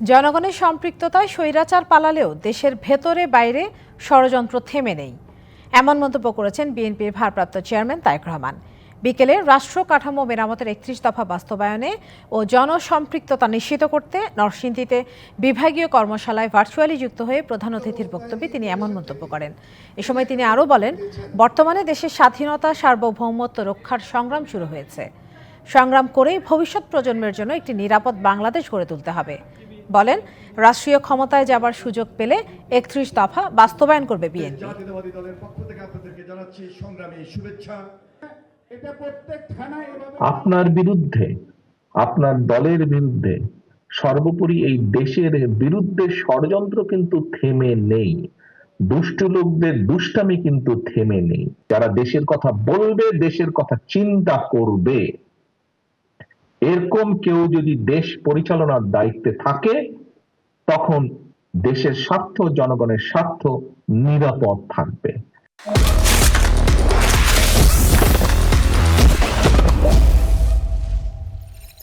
জনগণের সম্পৃক্ততায় স্বৈরাচার পালালেও দেশের ভেতরে বাইরে ষড়যন্ত্র থেমে নেই। এমন মন্তব্য করেছেন বিএনপির ভারপ্রাপ্ত চেয়ারম্যান তারেক রহমান। বিকেলে রাষ্ট্র কাঠামো মেরামতের একত্রিশ দফা বাস্তবায়নে ও জনসম্পৃক্ততা নিশ্চিত করতে নরসিংদীতে বিভাগীয় কর্মশালায় ভার্চুয়ালি যুক্ত হয়ে প্রধান অতিথির বক্তব্যে তিনি এমন মন্তব্য করেন। এ সময় তিনি আরও বলেন, বর্তমানে দেশের স্বাধীনতা, সার্বভৌমত্ব রক্ষার সংগ্রাম শুরু হয়েছে। সংগ্রাম করেই ভবিষ্যৎ প্রজন্মের জন্য একটি নিরাপদ বাংলাদেশ গড়ে তুলতে হবে। বলেন রাষ্ট্রীয় ক্ষমতায় যাবার সুযোগ পেলে একত্রিশ দফা বাস্তবায়ন করবে বিএনপি। জাতীয়তাবাদী দলের পক্ষ থেকে আপনাদেরকে জানাচ্ছি সংগ্রামী শুভেচ্ছা। এটা প্রত্যেক থানায় আপনার বিরুদ্ধে আপনার দলের বিরুদ্ধে সর্বোপরি এই দেশের বিরুদ্ধে ষড়যন্ত্র কিন্তু থেমে নেই। দুষ্ট লোকদের দুষ্টামি কিন্তু থেমে নেই। যারা দেশের কথা বলবে দেশের কথা চিন্তা করবে। এরকম কেউ যদি দেশ পরিচালনার দায়িত্বে থাকে তখন দেশের স্বার্থ জনগণের স্বার্থ নিরাপদ থাকবে।